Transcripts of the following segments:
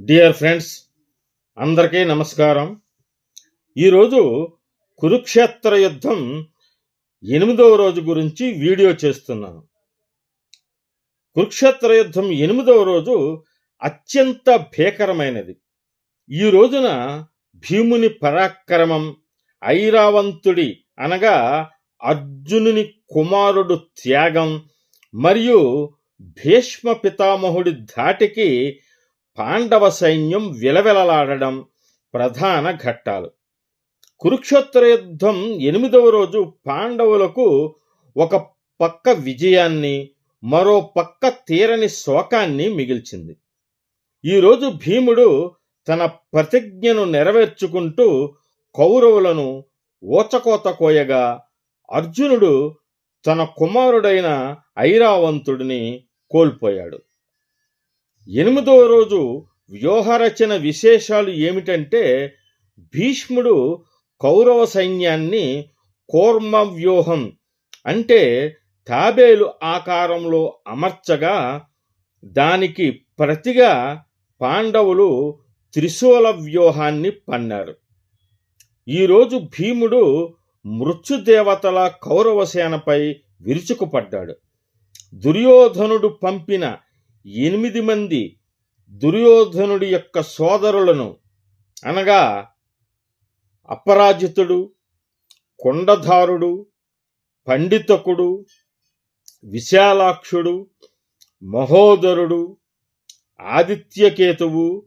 Dear friends అందరికీ నమస్కారం. ఈరోజు కురుక్షేత్ర యుద్ధం ఎనిమిదవ రోజు గురించి వీడియో చేస్తున్నాను. కురుక్షేత్ర యుద్ధం ఎనిమిదవ రోజు అత్యంత భీకరమైనది. ఈ రోజున భీముని పరాక్రమం ఐరావంతుడి అనగా అర్జునుని కుమారుడు త్యాగం మరియు భీష్మ పితామహుడి ధాటికి పాండవ సైన్యం విలవిలలాడడం ప్రధాన ఘట్టాలు. కురుక్షేత్ర యుద్ధం ఎనిమిదవ రోజు పాండవులకు ఒక పక్క విజయాన్ని మరో పక్క తీరని శోకాన్ని మిగిల్చింది. ఈరోజు భీముడు తన ప్రతిజ్ఞను నెరవేర్చుకుంటూ కౌరవులను ఓచకోత కోయగా అర్జునుడు తన కుమారుడైన ఐరావంతుడిని కోల్పోయాడు. ఎనిమిదవ రోజు వ్యూహరచన విశేషాలు ఏమిటంటే భీష్ముడు కౌరవ సైన్యాన్ని కూర్మ వ్యూహం అంటే తాబేలు ఆకారంలో అమర్చగా దానికి ప్రతిగా పాండవులు త్రిశూల వ్యూహాన్ని పన్నారు. ఈరోజు భీముడు మృత్యుదేవతల కౌరవసేనపై విరుచుకుపడ్డాడు. దుర్యోధనుడు పంపిన ఎనిమిది మంది దుర్యోధనుడి యొక్క సోదరులను అనగా అపరాజితుడు కొండధారుడు పండితకుడు విశాలాక్షుడు మహోదరుడు ఆదిత్యకేతువు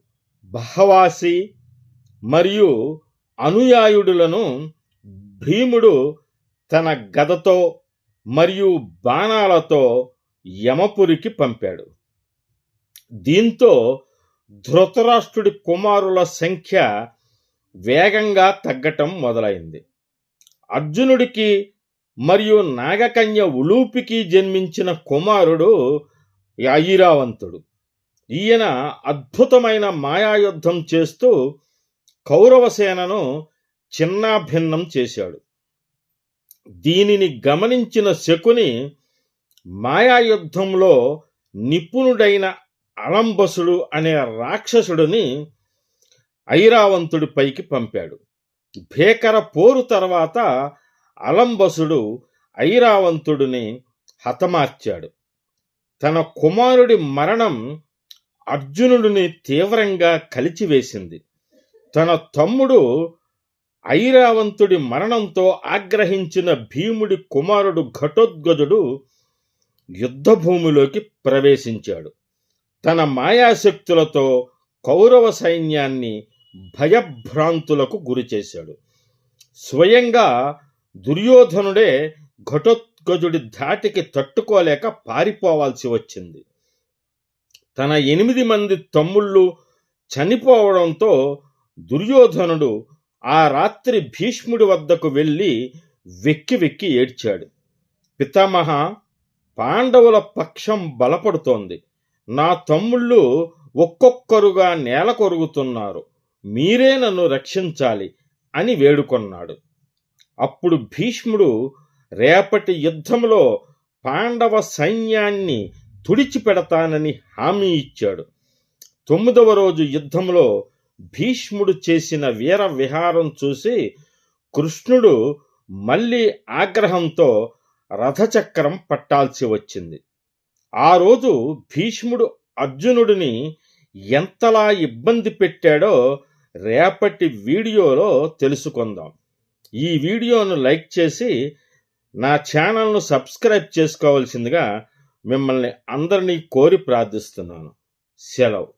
బహవాసి మరియు అనుయాయుడులను భీముడు తన గదతో మరియు బాణాలతో యమపురికి పంపాడు. దీంతో ధృతరాష్ట్రుడి కుమారుల సంఖ్య వేగంగా తగ్గటం మొదలైంది. అర్జునుడికి మరియు నాగకన్య ఉలూపికి జన్మించిన కుమారుడు ఐరావంతుడు. ఈయన అద్భుతమైన మాయాయుద్ధం చేస్తూ కౌరవసేనను చిన్నాభిన్నం చేశాడు. దీనిని గమనించిన శకుని మాయాయుద్ధంలో నిపుణుడైన అలంబసుడు అనే రాక్షసుడిని ఐరావంతుడి పైకి పంపాడు. భీకర పోరు తర్వాత అలంబసుడు ఐరావంతుడిని హతమార్చాడు. తన కుమారుడి మరణం అర్జునుడిని తీవ్రంగా కలిచివేసింది. తన తమ్ముడు ఐరావంతుడి మరణంతో ఆగ్రహించిన భీముడి కుమారుడు ఘటోద్గజుడు యుద్ధభూమిలోకి ప్రవేశించాడు. తన మాయాశక్తులతో కౌరవ సైన్యాన్ని భయభ్రాంతులకు గురిచేశాడు స్వయంగా దుర్యోధనుడే ఘటోత్కజుడి ధాటికి తట్టుకోలేక పారిపోవాల్సి వచ్చింది. తన ఎనిమిది మంది తమ్ముళ్ళు చనిపోవడంతో దుర్యోధనుడు ఆ రాత్రి భీష్ముడి వద్దకు వెళ్ళి వెక్కి వెక్కి ఏడ్చాడు. పితామహ పాండవుల పక్షం బలపడుతోంది. నా తమ్ముళ్ళు ఒక్కొక్కరుగా నేల కొరుగుతున్నారు. మీరే నన్ను రక్షించాలి అని వేడుకొన్నాడు. అప్పుడు భీష్ముడు రేపటి యుద్ధంలో పాండవ సైన్యాన్ని తుడిచిపెడతానని హామీ ఇచ్చాడు. తొమ్మిదవ రోజు యుద్ధంలో భీష్ముడు చేసిన వీర విహారం చూసి కృష్ణుడు మళ్ళీ ఆగ్రహంతో రథచక్రం పట్టాల్సి వచ్చింది. ఆ రోజు భీష్ముడు అర్జునుడిని ఎంతలా ఇబ్బంది పెట్టాడో రేపటి వీడియోలో తెలుసుకుందాం. ఈ వీడియోను లైక్ చేసి నా ఛానల్ను సబ్స్క్రైబ్ చేసుకోవాల్సిందిగా మిమ్మల్ని అందరినీ కోరి ప్రార్థిస్తున్నాను. సెలవు.